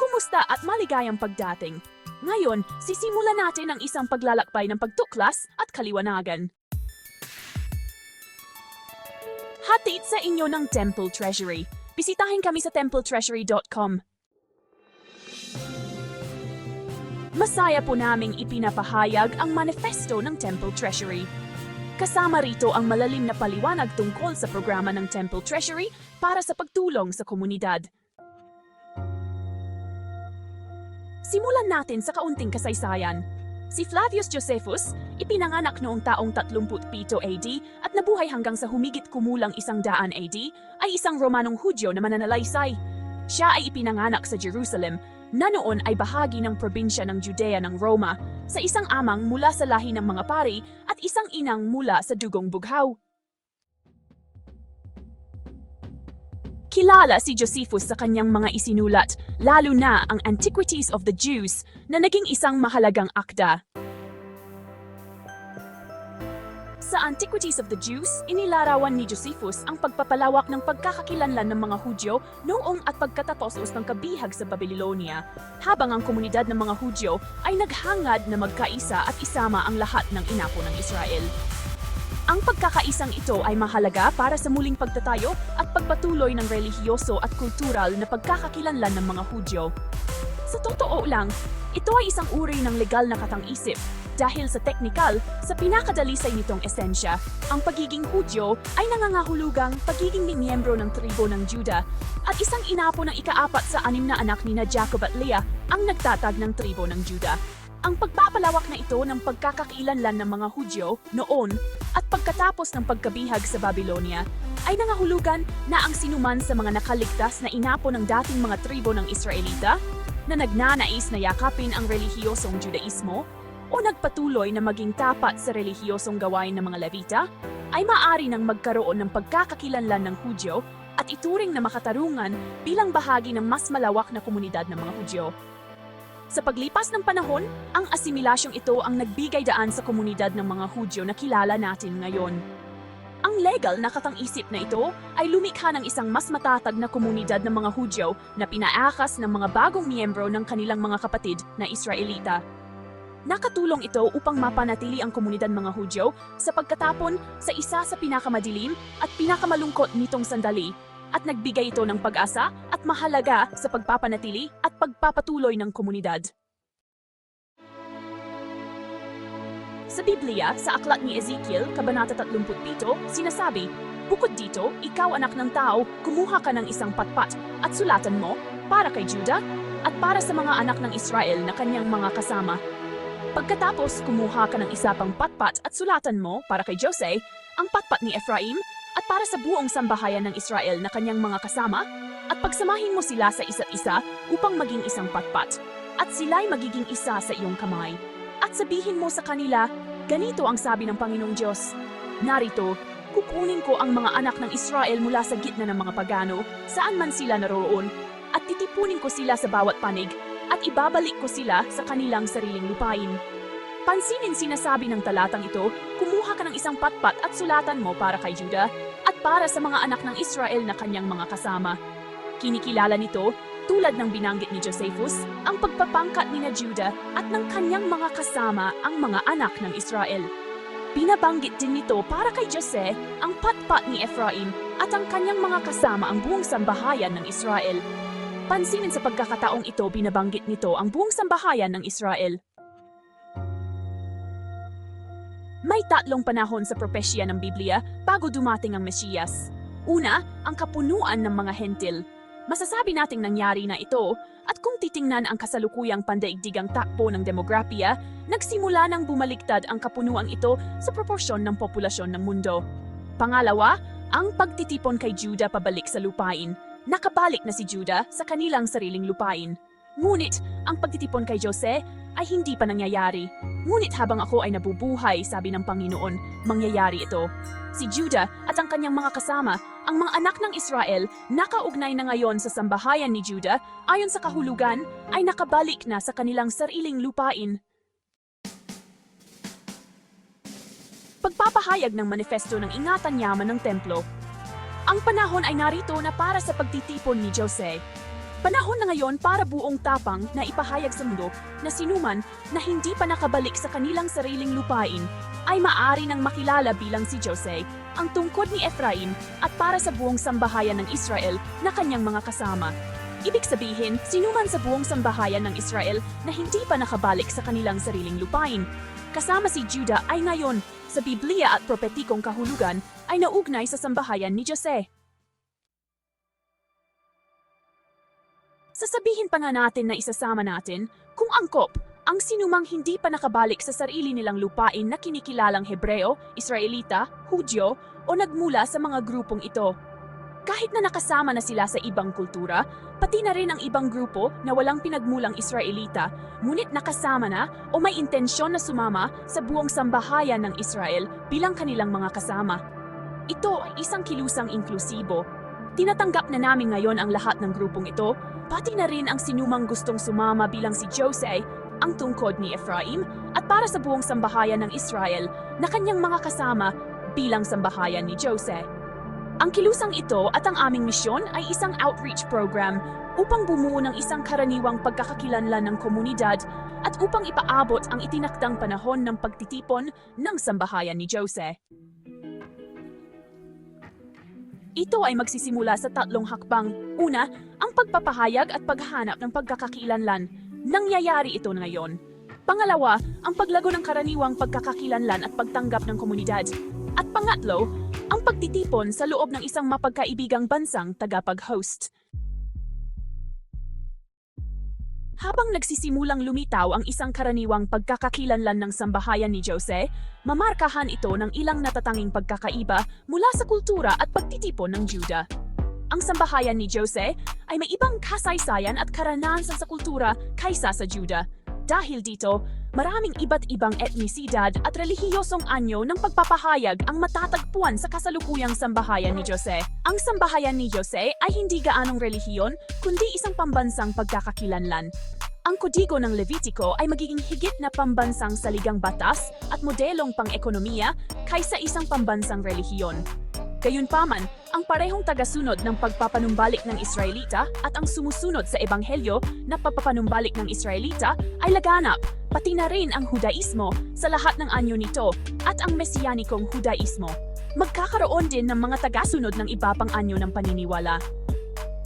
Kumusta at maligayang pagdating? Ngayon, sisimulan natin ang isang paglalakbay ng pagtuklas at kaliwanagan. Hatid sa inyo ng Temple Treasury. Bisitahin kami sa templetreasury.com. Masaya po naming ipinapahayag ang manifesto ng Temple Treasury. Kasama rito ang malalim na paliwanag tungkol sa programa ng Temple Treasury para sa pagtulong sa komunidad. Simulan natin sa kaunting kasaysayan. Si Flavius Josephus, ipinanganak noong taong 37 AD at nabuhay hanggang sa humigit kumulang isang daan AD, ay isang Romanong Hudyo na mananalaysay. Siya ay ipinanganak sa Jerusalem, na noon ay bahagi ng probinsya ng Judea ng Roma, sa isang amang mula sa lahi ng mga pari at isang inang mula sa dugong bughaw. Kilala si Josephus sa kanyang mga isinulat, lalo na ang Antiquities of the Jews na naging isang mahalagang akda. Sa Antiquities of the Jews, inilarawan ni Josephus ang pagpapalawak ng pagkakakilanlan ng mga Hudyo noong at pagkatapos ng kabihag sa Babylonia, habang ang komunidad ng mga Hudyo ay naghangad na magkaisa at isama ang lahat ng inapo ng Israel. Ang pagkakaisang ito ay mahalaga para sa muling pagtatayo at pagpatuloy ng relihiyoso at kultural na pagkakakilanlan ng mga Hudyo. Sa totoo lang, ito ay isang uri ng legal na katang-isip dahil sa teknikal, sa pinakadalisay nitong esensya, ang pagiging Hudyo ay nangangahulugang pagiging miyembro ng tribo ng Juda at isang inapo ng ikaapat sa anim na anak ni na Jacob at Leah ang nagtatag ng tribo ng Juda. Ang pagpapalawak na ito ng pagkakakilanlan ng mga Hudyo noon at pagkatapos ng pagkabihag sa Babylonia ay nangahulugan na ang sinuman sa mga nakaligtas na inapo ng dating mga tribo ng Israelita na nagnanais na yakapin ang relihiyosong Judaismo o nagpatuloy na maging tapat sa relihiyosong gawain ng mga Levita ay maari nang magkaroon ng pagkakakilanlan ng Hudyo at ituring na makatarungan bilang bahagi ng mas malawak na komunidad ng mga Hudyo. Sa paglipas ng panahon, ang asimilasyong ito ang nagbigay daan sa komunidad ng mga Hudyo na kilala natin ngayon. Ang legal na katang-isip na ito ay lumikha ng isang mas matatag na komunidad ng mga Hudyo na pinaakas ng mga bagong miyembro ng kanilang mga kapatid na Israelita. Nakatulong ito upang mapanatili ang komunidad mga Hudyo sa pagkatapon sa isa sa pinakamadilim at pinakamalungkot nitong sandali at nagbigay ito ng pag-asa at mahalaga sa pagpapanatili at pagpapatuloy ng komunidad. Sa Biblia, sa aklat ni Ezekiel, Kabanata 37, sinasabi, Bukod dito, ikaw anak ng tao, kumuha ka ng isang patpat at sulatan mo para kay Juda at para sa mga anak ng Israel na kanyang mga kasama. Pagkatapos kumuha ka ng isa pang patpat at sulatan mo para kay Jose, ang patpat ni Ephraim para sa buong sambahayan ng Israel na kanyang mga kasama, at pagsamahin mo sila sa isa't isa upang maging isang patpat, at sila'y magiging isa sa iyong kamay. At sabihin mo sa kanila, ganito ang sabi ng Panginoong Diyos, Narito, kukunin ko ang mga anak ng Israel mula sa gitna ng mga pagano, saan man sila naroroon, at titipunin ko sila sa bawat panig, at ibabalik ko sila sa kanilang sariling lupain. Pansinin sinasabi ng talatang ito, kumuha ka ng isang patpat at sulatan mo para kay Juda at para sa mga anak ng Israel na kanyang mga kasama. Kinikilala nito, tulad ng binanggit ni Josephus, ang pagpapangkat ni na Juda at ng kanyang mga kasama ang mga anak ng Israel. Binabanggit din nito para kay Jose ang patpat ni Ephraim at ang kanyang mga kasama ang buong sambahayan ng Israel. Pansinin sa pagkakataong ito binabanggit nito ang buong sambahayan ng Israel. May tatlong panahon sa propesya ng Biblia bago dumating ang Mesiyas. Una, ang kapunuan ng mga hentil. Masasabi nating nangyari na ito at kung titingnan ang kasalukuyang pandaigdigang takbo ng demografiya, nagsimula nang bumaliktad ang kapunuang ito sa proporsyon ng populasyon ng mundo. Pangalawa, ang pagtitipon kay Juda pabalik sa lupain. Nakabalik na si Juda sa kanilang sariling lupain. Ngunit, ang pagtitipon kay Jose ay hindi pa nangyayari. Ngunit habang ako ay nabubuhay, sabi ng Panginoon, mangyayari ito. Si Judah at ang kanyang mga kasama, ang mga anak ng Israel, nakaugnay na ngayon sa sambahayan ni Judah, ayon sa kahulugan, ay nakabalik na sa kanilang sariling lupain. Pagpapahayag ng manifesto ng ingatan yaman ng templo. Ang panahon ay narito na para sa pagtitipon ni Jose. Panahon na ngayon para buong tapang na ipahayag sa mundo na sinuman na hindi pa nakabalik sa kanilang sariling lupain ay maari nang makilala bilang si Jose, ang tungkod ni Ephraim at para sa buong sambahayan ng Israel na kanyang mga kasama. Ibig sabihin, sinuman sa buong sambahayan ng Israel na hindi pa nakabalik sa kanilang sariling lupain. Kasama si Judah ay ngayon, sa Biblia at propetikong kahulugan, ay naugnay sa sambahayan ni Jose. Sasabihin pa nga natin na isasama natin kung angkop ang sinumang hindi pa nakabalik sa sarili nilang lupain na kinikilalang Hebreo, Israelita, Hudyo o nagmula sa mga grupong ito. Kahit na nakasama na sila sa ibang kultura, pati na rin ang ibang grupo na walang pinagmulang Israelita, ngunit nakasama na o may intensyon na sumama sa buong sambahayan ng Israel bilang kanilang mga kasama. Ito ay isang kilusang inklusibo. Tinatanggap na namin ngayon ang lahat ng grupong ito, pati na rin ang sinumang gustong sumama bilang si Jose, ang tungkod ni Ephraim, at para sa buong sambahayan ng Israel na kanyang mga kasama bilang sambahayan ni Jose. Ang kilusang ito at ang aming misyon ay isang outreach program upang bumuo ng isang karaniwang pagkakakilanlan ng komunidad at upang ipaabot ang itinakdang panahon ng pagtitipon ng sambahayan ni Jose. Ito ay magsisimula sa tatlong hakbang. Una, ang pagpapahayag at paghahanap ng pagkakakilanlan. Nangyayari ito ngayon. Pangalawa, ang paglago ng karaniwang pagkakakilanlan at pagtanggap ng komunidad. At pangatlo, ang pagtitipon sa loob ng isang mapagkaibigang bansang tagapag-host. Habang nagsisimulang lumitaw ang isang karaniwang pagkakakilanlan ng sambahayan ni Jose, mamarkahan ito ng ilang natatanging pagkakaiba mula sa kultura at pagtitipon ng Juda. Ang sambahayan ni Jose ay may ibang kasaysayan at karanasan sa kultura kaysa sa Juda. Dahil dito, maraming iba't ibang etnisidad at relihiyosong anyo ng pagpapahayag ang matatagpuan sa kasalukuyang sambahayan ni Jose. Ang sambahayan ni Jose ay hindi gaanong relihiyon, kundi isang pambansang pagkakakilanlan. Ang kodigo ng Levitico ay magiging higit na pambansang saligang batas at modelong pang-ekonomiya kaysa isang pambansang relihiyon. Gayunpaman, ang parehong tagasunod ng pagpapanumbalik ng Israelita at ang sumusunod sa Ebanghelyo na pagpapanumbalik ng Israelita ay laganap, pati na rin ang Hudaismo sa lahat ng anyo nito at ang Mesiyanikong Hudaismo. Magkakaroon din ng mga tagasunod ng iba pang anyo ng paniniwala.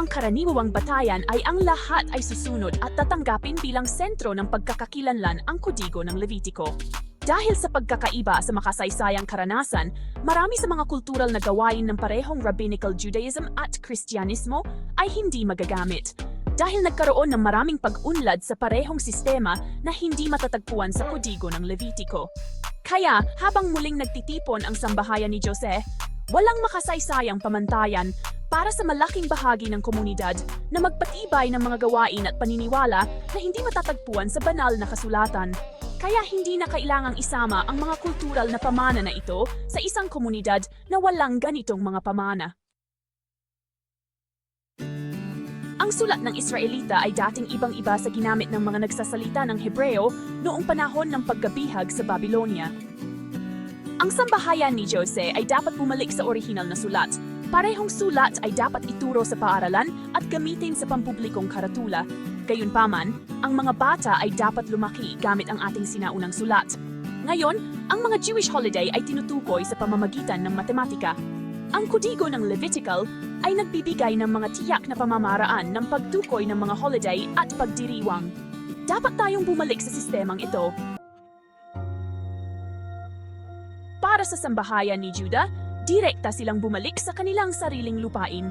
Ang karaniwang batayan ay ang lahat ay susunod at tatanggapin bilang sentro ng pagkakakilanlan ang kodigo ng Levitico. Dahil sa pagkakaiba sa makasaysayang karanasan, marami sa mga kultural na gawain ng parehong rabbinical Judaism at Kristyanismo ay hindi magagamit. Dahil nagkaroon ng maraming pag-unlad sa parehong sistema na hindi matatagpuan sa kodigo ng Levitico. Kaya, habang muling nagtitipon ang sambahayan ni Jose, walang makasaysayang pamantayan para sa malaking bahagi ng komunidad na magpatibay ng mga gawain at paniniwala na hindi matatagpuan sa banal na kasulatan. Kaya hindi na kailangang isama ang mga kultural na pamana na ito sa isang komunidad na walang ganitong mga pamana. Ang sulat ng Israelita ay dating ibang-iba sa ginamit ng mga nagsasalita ng Hebreo noong panahon ng paggabihag sa Babylonia. Ang sambahayan ni Jose ay dapat bumalik sa orihinal na sulat. Parehong sulat ay dapat ituro sa paaralan at gamitin sa pampublikong karatula. Gayunpaman, ang mga bata ay dapat lumaki gamit ang ating sinaunang sulat. Ngayon, ang mga Jewish holiday ay tinutukoy sa pamamagitan ng matematika. Ang kodigo ng Levitical ay nagbibigay ng mga tiyak na pamamaraan ng pagtukoy ng mga holiday at pagdiriwang. Dapat tayong bumalik sa sistemang ito. Para sa sambahayan ni Judah, direkta silang bumalik sa kanilang sariling lupain.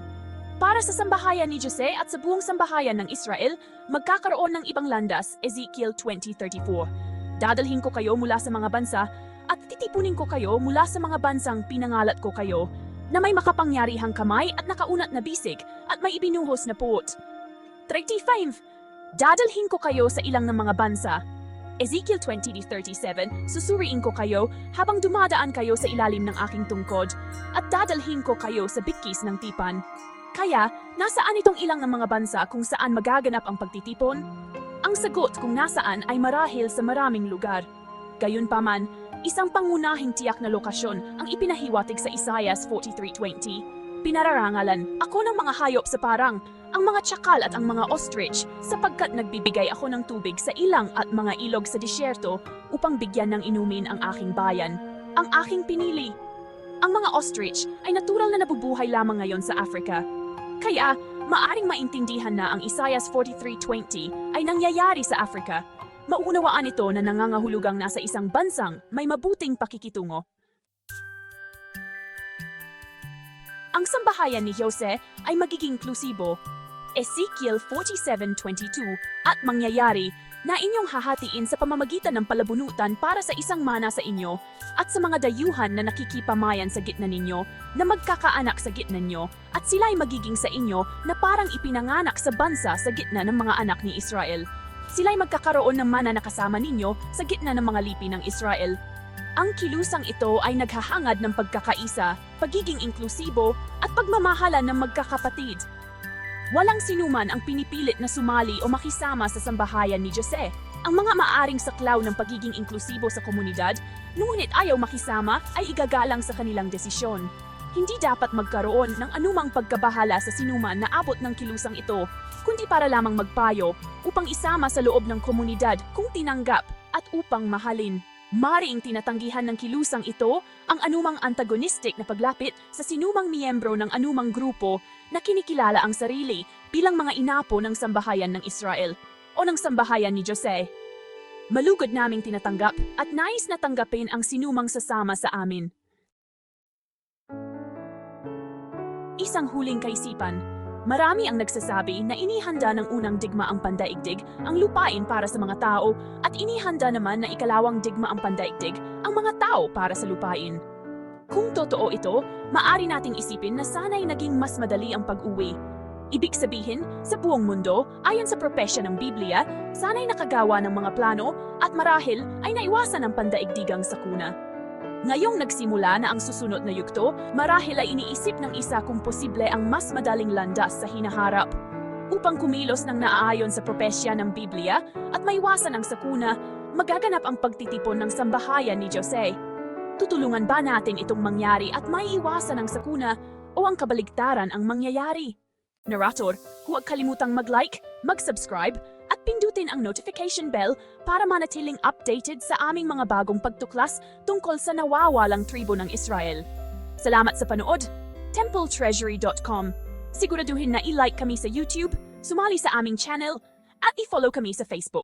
Para sa sambahayan ni Jose at sa buong sambahayan ng Israel, magkakaroon ng ibang landas, Ezekiel 20.34. Dadalhin ko kayo mula sa mga bansa at titipunin ko kayo mula sa mga bansang pinangalat ko kayo na may makapangyarihang kamay at nakaunat na bisig at may ibinuhos na puot. 35. Dadalhin ko kayo sa ilang ng mga bansa. Ezekiel 20:37, susuriin ko kayo habang dumadaan kayo sa ilalim ng aking tungkod at dadalhin ko kayo sa bikis ng tipan. Kaya, nasaan itong ilang ng mga bansa kung saan magaganap ang pagtitipon? Ang sagot kung nasaan ay marahil sa maraming lugar. Gayunpaman, isang pangunahing tiyak na lokasyon ang ipinahiwatig sa Isaiah 43:20. Pinararangalan ako ng mga hayop sa parang, ang mga tsakal at ang mga ostrich sapagkat nagbibigay ako ng tubig sa ilang at mga ilog sa disyerto upang bigyan ng inumin ang aking bayan, ang aking pinili. Ang mga ostrich ay natural na nabubuhay lamang ngayon sa Africa. Kaya, maaring maintindihan na ang Isaiah 43.20 ay nangyayari sa Africa. Maunawaan ito na nangangahulugang nasa isang bansang may mabuting pakikitungo. Ang sambahayan ni Jose ay magiging inklusibo. Ezekiel 47.22 at mangyayari na inyong hahatiin sa pamamagitan ng palabunutan para sa isang mana sa inyo at sa mga dayuhan na nakikipamayan sa gitna ninyo na magkakaanak sa gitna ninyo at sila ay magiging sa inyo na parang ipinanganak sa bansa sa gitna ng mga anak ni Israel. Sila ay magkakaroon ng mana na kasama ninyo sa gitna ng mga lipi ng Israel. Ang kilusang ito ay naghahangad ng pagkakaisa, pagiging inklusibo at pagmamahalan ng magkakapatid. Walang sinuman ang pinipilit na sumali o makisama sa sambahayan ni Jose. Ang mga maaring saklaw ng pagiging inklusibo sa komunidad, ngunit ayaw makisama ay igagalang sa kanilang desisyon. Hindi dapat magkaroon ng anumang pagkabahala sa sinuman na abot ng kilusang ito, kundi para lamang magpayo upang isama sa loob ng komunidad kung tinanggap at upang mahalin. Mariing tinatanggihan ng kilusang ito ang anumang antagonistic na paglapit sa sinumang miyembro ng anumang grupo na kinikilala ang sarili bilang mga inapo ng sambahayan ng Israel o ng sambahayan ni Jose. Malugod naming tinatanggap at nais na tanggapin ang sinumang sasama sa amin. Isang huling kaisipan, marami ang nagsasabi na inihanda ng unang digma ang pandaigdig ang lupain para sa mga tao at inihanda naman na ikalawang digma ang pandaigdig ang mga tao para sa lupain. Kung totoo ito, maari nating isipin na sana'y naging mas madali ang pag-uwi. Ibig sabihin, sa buong mundo, ayon sa propesya ng Biblia, sana'y nakagawa ng mga plano at marahil ay naiwasan ang pandaigdigang sakuna. Ngayong nagsimula na ang susunod na yugto, marahil ay iniisip ng isa kung posible ang mas madaling landas sa hinaharap. Upang kumilos ng naaayon sa propesya ng Biblia at maiwasan ang sakuna, magaganap ang pagtitipon ng sambahayan ni Jose. Tutulungan ba natin itong mangyari at maiiwasan ang sakuna o ang kabaligtaran ang mangyayari? Narrator, huwag kalimutang mag-like, mag-subscribe, at pindutin ang notification bell para manatiling updated sa aming mga bagong pagtuklas tungkol sa nawawalang tribo ng Israel. Salamat sa panood! TempleTreasury.com Siguraduhin na i-like kami sa YouTube, sumali sa aming channel, at i-follow kami sa Facebook.